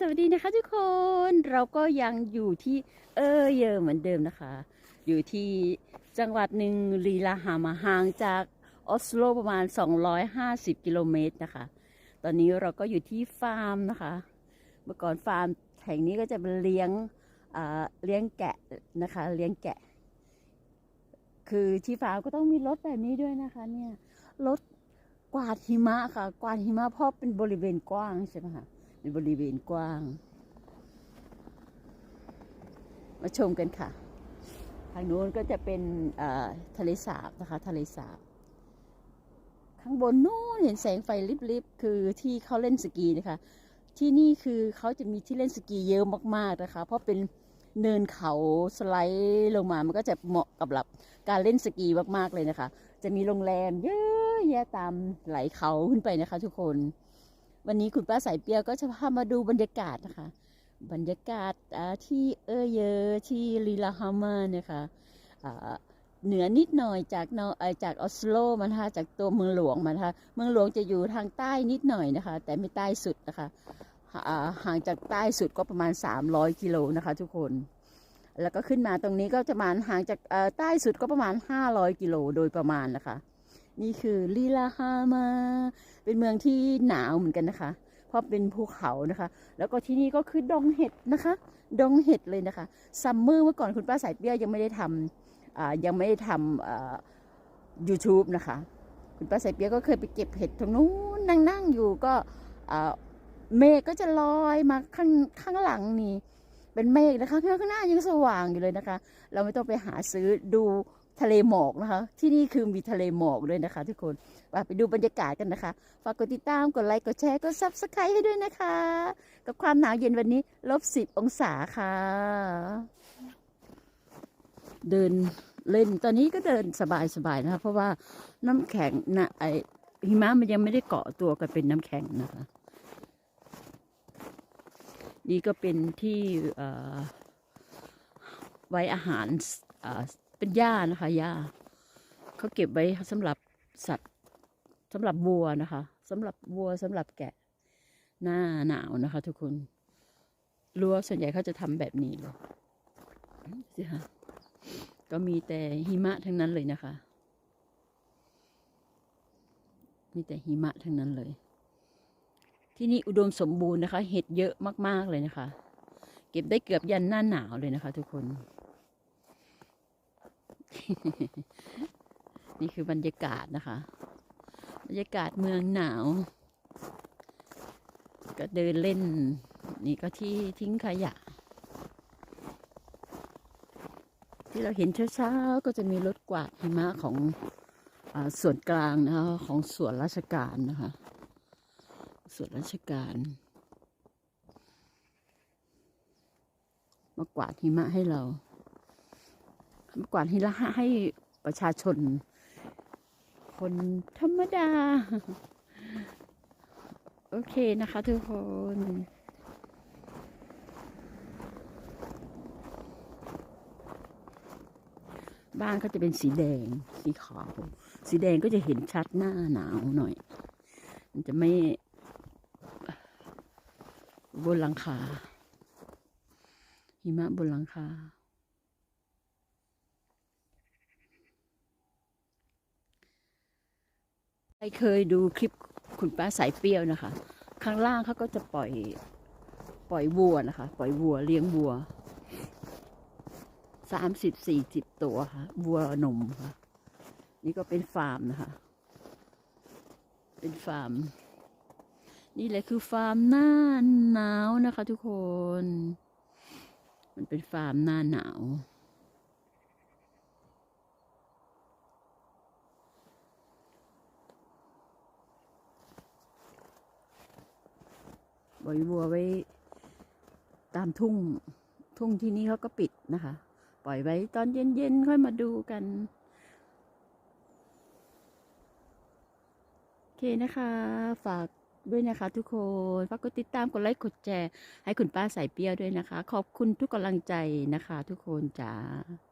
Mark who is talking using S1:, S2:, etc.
S1: สวัสดีนะคะทุกคนเราก็ยังอยู่ที่เออเยอเหมือนเดิมนะคะ อยู่ที่จังหวัดหนึ่งลีลาหามาห่างจากออสโลประมาณ 250 กิโลเมตรนะคะ ตอนนี้เราก็อยู่ที่ฟาร์มนะคะ เมื่อก่อนฟาร์มแห่งนี้ก็จะเป็นเลี้ยงอ่าเลี้ยงแกะนะคะ เลี้ยงแกะ คือที่ฟาร์มก็ต้องมีรถแบบนี้ด้วยนะคะเนี่ยรถกวาดหิมะค่ะ กวาดหิมะเพราะเป็นบริเวณกว้างใช่ไหมคะ เป็นบริเวณกว้าง มาชมกันค่ะ ทางโน้นก็จะเป็นทะเลสาบนะคะ ทะเลสาบ ข้างบนนู้นเห็นแสงไฟลิบๆ คือที่เขาเล่นสกีนะคะ ที่นี่คือเขาจะมีที่เล่นสกีเยอะมากๆนะคะ เพราะเป็นเนินเขาสไลด์ลงมา มันก็จะเหมาะกับแบบการเล่นสกีมากๆเลยนะคะ จะมีโรงแรมเยอะแยะตามไหลเขาขึ้นไปนะคะทุกคน วันนี้คุณป้าสายเปียวก็จะพามาดูบรรยากาศนะคะ บรรยากาศที่เออเยอที่ลีลาฮามานะคะเหนือนิดหน่อยจากนอเอ่อจากออสโลมานะคะจากตัวเมืองหลวงมานะคะเมืองหลวงจะอยู่ทางใต้นิดหน่อยนะคะ แต่ไม่ใต้สุดนะคะห่างจากใต้สุดก็ประมาณ 300 กิโลนะคะทุกคน แล้วก็ขึ้นมาตรงนี้ก็จะประมาณห่างจากใต้สุดก็ประมาณ 500 กิโลโดยประมาณนะคะ นี่คือลีลาฮามา เป็นเมืองที่หนาวเหมือนกันนะคะ เพราะเป็นภูเขานะคะ แล้วก็ที่นี่ก็คือดงเห็ดนะคะ ดงเห็ดเลยนะคะ ซัมเมอร์เมื่อก่อนคุณป้าสายเปี้ยยังไม่ได้ทำยังไม่ได้ทำอ่า YouTube นะคะ คุณป้าสายเปี้ยก็เคยไปเก็บเห็ดตรงนู้นนั่งๆอยู่ก็เมฆก็จะลอยมาข้างข้างหลังนี่ เป็นเมฆนะคะข้างหน้ายังสว่างอยู่เลยนะคะ เราไม่ต้องไปหาซื้อดู ทะเลหมอกนะคะ ที่นี่คือมีทะเลหมอกด้วยนะคะ ทุกคนว่าไปดูบรรยากาศกันนะคะ ฝากกดติดตาม กดไลค์ กดแชร์ กดซับสไครต์ให้ด้วยนะคะ กับความหนาวเย็นวันนี้ลบสิบองศาค่ะ เดินเล่น ตอนนี้ก็เดินสบายๆนะคะ เพราะว่าน้ำแข็งนะไอหิมะมันยังไม่ได้เกาะตัวกันเป็นน้ำแข็งนะคะ นี่ก็เป็นที่ไว้อาหาร เป็นหญ้านะคะหญ้าเขาเก็บไว้สำหรับสัตว์สำหรับวัวนะคะสำหรับวัวสำหรับแกะ หน้าหนาวนะคะ ทุกคนรั้วส่วนใหญ่เขาจะทำแบบนี้เลยสิคะก็มีแต่หิมะทั้งนั้นเลยนะคะ มีแต่หิมะทั้งนั้นเลย ที่นี่อุดมสมบูรณ์นะคะ เห็ดเยอะมากๆเลยนะคะ เก็บได้เกือบยันหน้าหนาวเลยนะคะ ทุกคน นี่คือบรรยากาศนะคะ บรรยากาศเมืองหนาว ก็เดินเล่น นี่ก็ที่ทิ้งขยะ ที่เราเห็นเช้าๆก็จะมีรถกวาดหิมะของอส่วนกลางนะคะของส่วนราชการนะคะ ส่วนราชการมากวาดหิมะให้เรา กวาดหิมะให้ประชาชน คนธรรมดา โอเคนะคะทุกคนบ้านก็จะเป็นสีแดง สีขาว สีแดงก็จะเห็นชัดหน้าหนาวหน่อย มันจะไม่ บนหลังคา หิมะบนหลังคา ใครเคยดูคลิปคุณป้าสายเปรี้ยวนะคะ ข้างล่างเขาก็จะปล่อยปล่อยวัวนะคะ ปล่อยวัวเลี้ยงวัวสามสิบสี่สิบตัวค่ะวัวนมค่ะ นี่ก็เป็นฟาร์มนะคะ เป็นฟาร์ม นี่แหละคือฟาร์มหน้าหนาวนะคะ ทุกคน มันเป็นฟาร์มหน้าหนาว ปล่อยวัวไว้ ตามทุ่งทุ่งที่นี่เขาก็ปิดนะคะ ปล่อยไว้ตอนเย็นๆค่อยมาดูกัน โอเคนะคะ ฝากด้วยนะคะทุกคนฝากกดติดตามกดไลค์กดแชร์ให้คุณป้าใส่เปียวด้วยนะคะ ขอบคุณทุกกำลังใจนะคะ ทุกคนจ้า